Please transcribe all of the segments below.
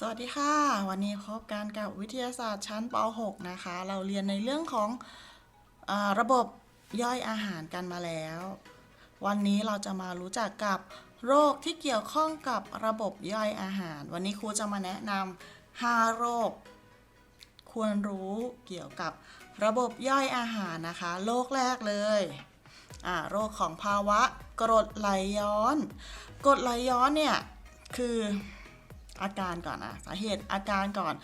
สวัสดีค่ะ วันนี้พบกันกับวิทยาศาสตร์ชั้นป .6 นะคะ เราเรียนในเรื่องของอระบบย่อยอาหารกันมาแล้ว วันนี้เราจะมารู้จักกับโรคที่เกี่ยวข้องกับระบบย่อยอาหาร วันนี้ครูจะมาแนะนำ5โรค ควรรู้เกี่ยวกับระบบย่อยอาหารนะคะโรคแรกเลยโรคของภาวะกรดไหลย้อน กรดไหลย้อนเนี่ยคือ อาการก่อนนะสาเหตุอาการก่อน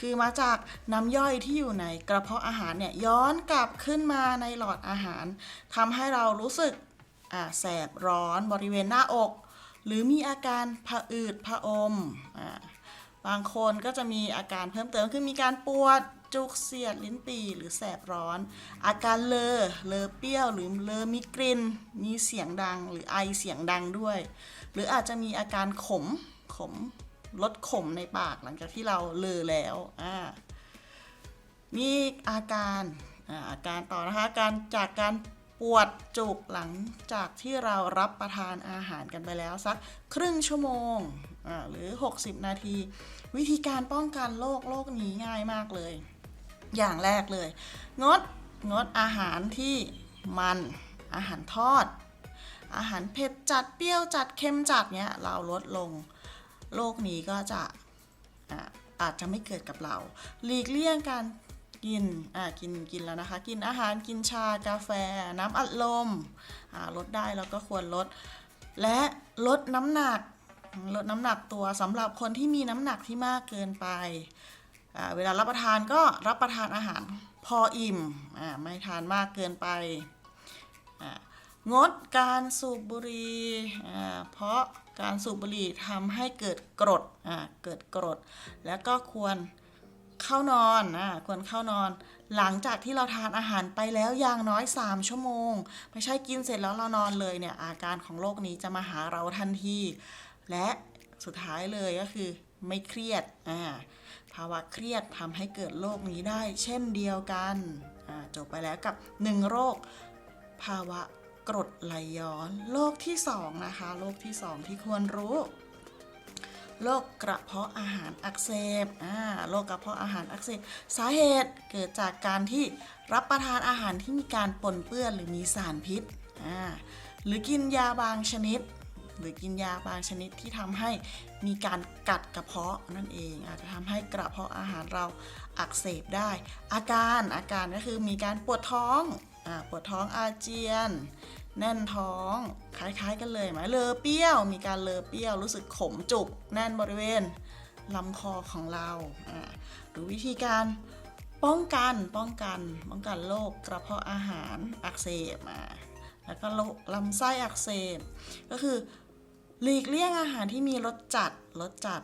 คือมาจากน้ำย่อยที่อยู่ในกระเพาะอาหารเนี่ยย้อนกลับขึ้นมาในหลอดอาหารทำให้เรารู้สึกแสบร้อนบริเวณหน้าอก หรือมีอาการผะอืดผะอมอบางคนก็จะมีอาการเพิ่มเติมคือมีการปวดจุกเสียดลิ้นปี่หรือแสบร้อน อาการเลอเลอเปรี้ยวหรือเลอมีกลิ่นมีเสียงดังหรือไอเสียงดังด้วย หรืออาจจะมีอาการขมขม ลดขมในปากหลังจากที่เราเลอแล้วอ่ามีอาการอาการต่อนะคะการจากการปวดจุกหลังจากที่เรารับประทานอาหารกันไปแล้วสักครึ่งชั่วโมงหรือ 60 นาที วิธีการป้องกันโรคโรคนี้ง่ายมากเลย อย่างแรกเลย งดงดอาหารที่มันอาหารทอด อาหารเผ็ดจัดเปรี้ยวจัดเค็มจัดเนี้ยเราลดลง โรคนี้ก็จะอาอาจจะไม่เกิดกับเรา หลีกเลี่ยงการกิน อ่า กิน กินแล้วนะคะ กินอาหาร กินชา กาแฟ น้ำอัดลม อ่า ลดได้แล้วก็ควรลด และลดน้ำหนัก ลดน้ำหนักตัวสำหรับคนที่มีน้ำหนักที่มากเกินไป อ่า เวลารับประทานก็รับประทานอาหารพออิ่ม อ่า ไม่ทานมากเกินไป อ่า งดการสูบบุหรี่เพราะการสูบบุหรี่ทำให้เกิดกรดเกิดกรด แล้วก็ควรเข้านอนอควรเข้านอน หลังจากที่เราทานอาหารไปแล้วอย่างน้อย 3 ชั่วโมง ไม่ใช่กินเสร็จแล้วเรานอนเลยเนี่ยอาการของโรคนี้จะมาหาเราทันที และสุดท้ายเลยก็คือไม่เครียดภาวะเครียดทำให้เกิดโรคนี้ได้ เช่นเดียวกันจบไปแล้วกับ 1 โรค ภาวะ กรดไหลย้อนโรคที่2นะคะโรคที่ 2 ที่ควรรู้โรคกระเพาะอาหารอักเสบอ่าโรคกระเพาะอาหารอักเสบ สาเหตุเกิดจากการที่รับประทานอาหารที่มีการปนเปื้อนหรือมีสารพิษอ่าหรือกินยาบางชนิด หรือกินยาบางชนิดที่ทำให้มีการกัดกระเพาะนั่นเองอาจจะทำให้กระเพาะอาหารเราอักเสบได้ อาการอาการก็คือมีการปวดท้อง ปวดท้องอาเจียน แน่นท้องคล้ายๆกันเลยไหมเลอเปี้ยว มีการเลอเปี้ยวรู้สึกขมจุก แน่นบริเวณลำคอของเราหรือวิธีการป้องกันป้องกันป้องกันโรคกระเพาะอาหารอักเสบอ่าแล้วก็โรคลำไส้อักเสบก็คือหลีกเลี่ยงอาหารที่มีรสจัดรสจัด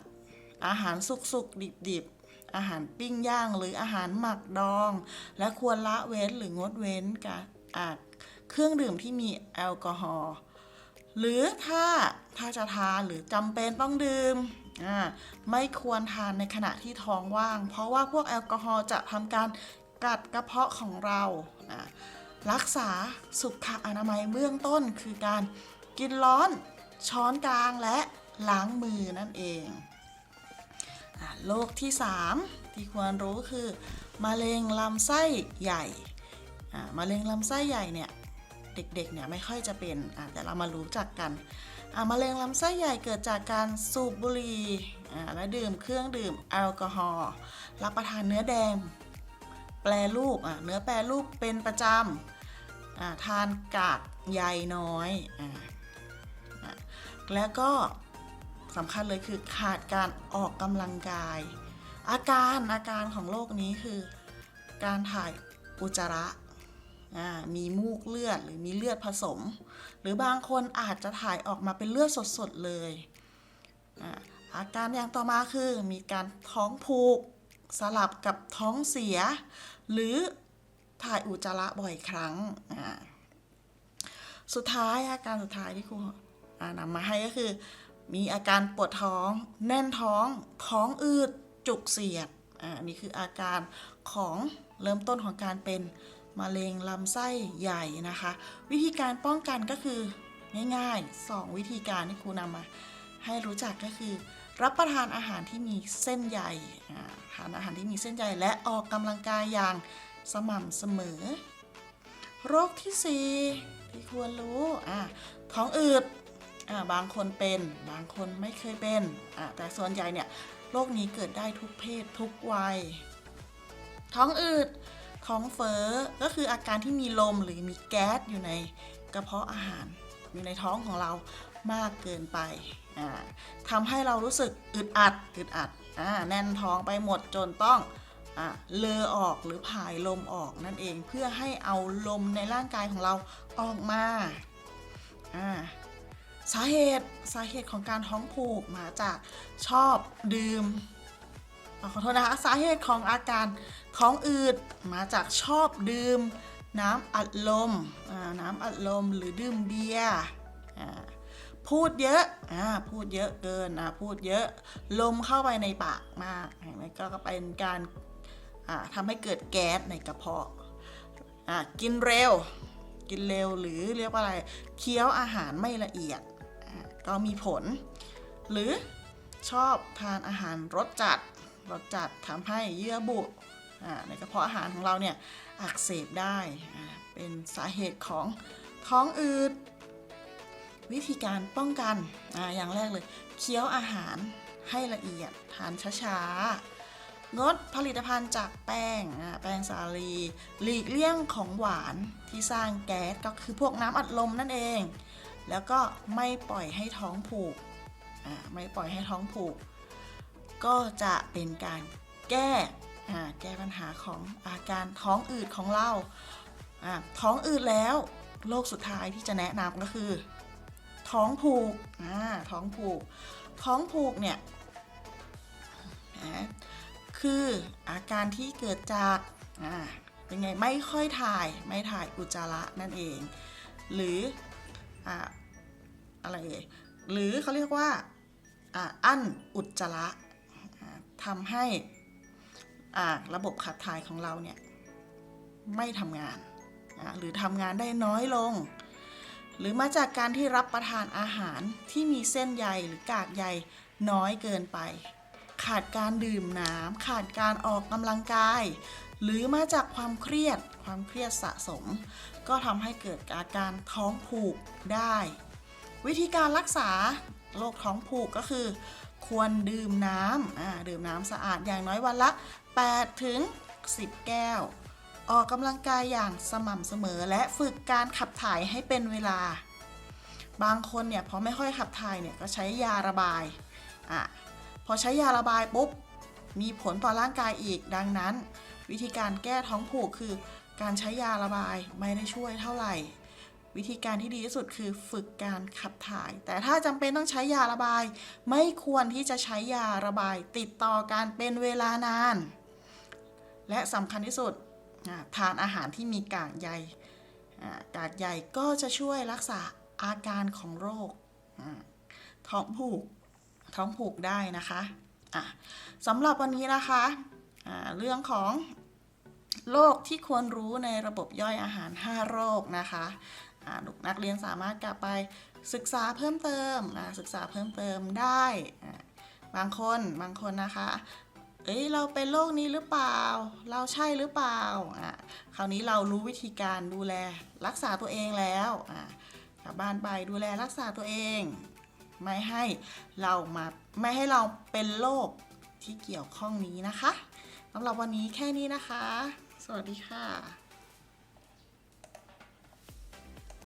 อาหารสุกสุกดิบดิบๆ อาหารปิ้งย่างหรืออาหารหมักดอง และควรละเว้นหรืองดเว้นกับอาเครื่องดื่มที่มีแอลกอฮอล์หรือถ้าถ้าจะทานหรือจำเป็นต้องดื่มไม่ควรทานในขณะที่ท้องว่าง เพราะว่าพวกแอลกอฮอล์จะทำการกัดกระเพาะของเรารักษาสุขอนามัยเบื้องต้นคือการกินร้อนช้อนกลางและล้างมือนั่นเอง โรคที่ 3 ที่ควรรู้คือมะเร็งลำไส้ใหญ่มะเร็งลำไส้ใหญ่เนี่ยเด็กๆเนี่ยไม่ค่อยจะเป็นแต่เรามารู้จักกันมะเร็งลำไส้ใหญ่เกิดจากการสูบบุหรี่และดื่มเครื่องดื่มแอลกอฮอล์รับประทานเนื้อแดง แปรรูปเนื้อแปรรูปเป็นประจำทานกากใยน้อยอแล้วก็ สำคัญเลยคือขาดการออกกำลังกาย อาการอาการของโรคนี้คือ การถ่ายอุจจาระมีมูกเลือดหรือมีเลือดผสม หรือบางคนอาจจะถ่ายออกมาเป็นเลือดสดๆเลยอาการอย่างต่อมาคือมีการท้องผูกสลับกับท้องเสีย หรือถ่ายอุจจาระบ่อยครั้ง สุดท้ายอาการสุดท้ายที่ครูนำมาให้ก็คือ มีอาการปวดท้อง แน่นท้อง ท้องอืด จุกเสียดอ่านี่คืออาการของเริ่มต้นของการเป็นมะเร็งลำไส้ใหญ่นะคะ วิธีการป้องกันก็คือง่ายๆ 2 วิธีการที่ครูนำมา ให้รู้จักก็คือ รับประทานอาหารที่มีเส้นใยอ่าทานอาหารที่มีเส้นใยและออกกำลังกายอย่างสม่ำเสมอ โรคที่สี่ที่ควรรู้อ่าท้องอืด บางคนเป็นบางคนไม่เคยเป็นแต่ส่วนใหญ่เนี่ยโรคนี้เกิดได้ทุกเพศทุกวัย ท้องอืดท้องเฟ้อก็คืออาการที่มีลมหรือมีแก๊สอยู่ในกระเพาะอาหาร อยู่ในท้องของเรามากเกินไปอ่าทำให้เรารู้สึกอึดอัดอึดอัดอแน่นท้องไปหมดจนต้องอเลอออกหรือผายลมออกนั่นเองเพื่อให้เอาลมในร่างกายของเราออกมา สาเหตุสาเหตุของการท้องผูกมาจากชอบดื่มขอโทษนะคะสาเหตุของอาการท้องอืดมาจากชอบดื่ม น้ำอัดลมน้ำอัดลมหรือดื่มเบียร์พูดเยอะอ่าพูดเยอะเกินอ่าพูดเยอะลมเข้าไปในปากมากเห็นไหมก็ก็เป็นการทำให้เกิดแก๊สในกระเพาะกินเร็ว กินเร็วหรือเรียกว่าอะไร เคี้ยวอาหารไม่ละเอียด ก็มีผล หรือชอบทานอาหารรสจัดรสจัดทำให้เยื่อบุอในกระเพาะอาหารของเราเนี่ยอักเสบได้ เป็นสาเหตุของท้องอืด วิธีการป้องกันออย่างแรกเลย เคี้ยวอาหารให้ละเอียด ทานช้าๆ งดผลิตภัณฑ์จากแป้ง แป้งสาลี หลีกเลี่ยงของหวานที่สร้างแก๊สก็คือพวกน้ำอัดลมนั่นเอง แล้วก็ไม่ปล่อยให้ท้องผูกอ่าไม่ปล่อยให้ท้องผูก ก็จะเป็นการแก้อ่าแก้ปัญหาของอาการท้องอืดของเราอ่าท้องอืดแล้วโรคสุดท้ายที่จะแนะนำก็คือ ท้องผูกอ่าท้องผูก ท้องผูกเนี่ยนะคืออาการที่เกิดจากอ่าเป็นไงไม่ค่อยถ่ายไม่ถ่ายอุจจาระนั่นเอง หรือ อ่าอะไรเอ่ยหรือเขาเรียกว่าอั้นอุจจาระทำให้ระบบขับถ่ายของเราเนี่ยไม่ทำงาน หรือทำงานได้น้อยลง หรือมาจากการที่รับประทานอาหารที่มีเส้นใยหรือกากใยน้อยเกินไป ขาดการดื่มน้ำขาดการออกกำลังกาย หรือมาจากความเครียด ความเครียดสะสม ก็ทำให้เกิดอาการท้องผูกได้ วิธีการรักษาโรคท้องผูกก็คือ ควรดื่มน้ำดื่มน้ำสะอาดอย่างน้อยวันละ 8 ถึง 10 แก้ว ออกกำลังกายอย่างสม่ำเสมอและฝึกการขับถ่ายให้เป็นเวลา บางคนเนี่ยพอไม่ค่อยขับถ่ายเนี่ยก็ใช้ยาระบายอะพอใช้ยาระบายปุ๊บมีผลต่อร่างกายอีกดังนั้น วิธีการแก้ท้องผูกคือ การใช้ยาระบายไม่ได้ช่วยเท่าไหร่ วิธีการที่ดีที่สุดคือฝึกการขับถ่าย แต่ถ้าจำเป็นต้องใช้ยาระบาย ไม่ควรที่จะใช้ยาระบาย ติดต่อกันเป็นเวลานาน และสำคัญที่สุดทานอาหารที่มีกากใยกากใยก็จะช่วยรักษาอาการของโรคท้องผูกท้องผูกได้นะคะะสำหรับวันนี้นะคะอ่าเรื่องของ โรคที่ควรรู้ในระบบย่อยอาหาร 5 โรคนะคะอ่านักเรียนสามารถกลับไปศึกษาเพิ่มเติมอ่าศึกษาเพิ่มเติมได้ บางคนบางคนนะคะ เอ้ยเราเป็นโรคนี้หรือเปล่า เราใช่หรือเปล่าอะคราวนี้เรารู้วิธีการดูแลรักษาตัวเองแล้วอะกลับบ้านไปดูแลรักษาตัวเอง ไม่ให้เรามาไม่ให้เราเป็นโรคที่เกี่ยวข้องนี้นะคะสำหรับวันนี้แค่นี้นะคะ สวัสดีค่ะ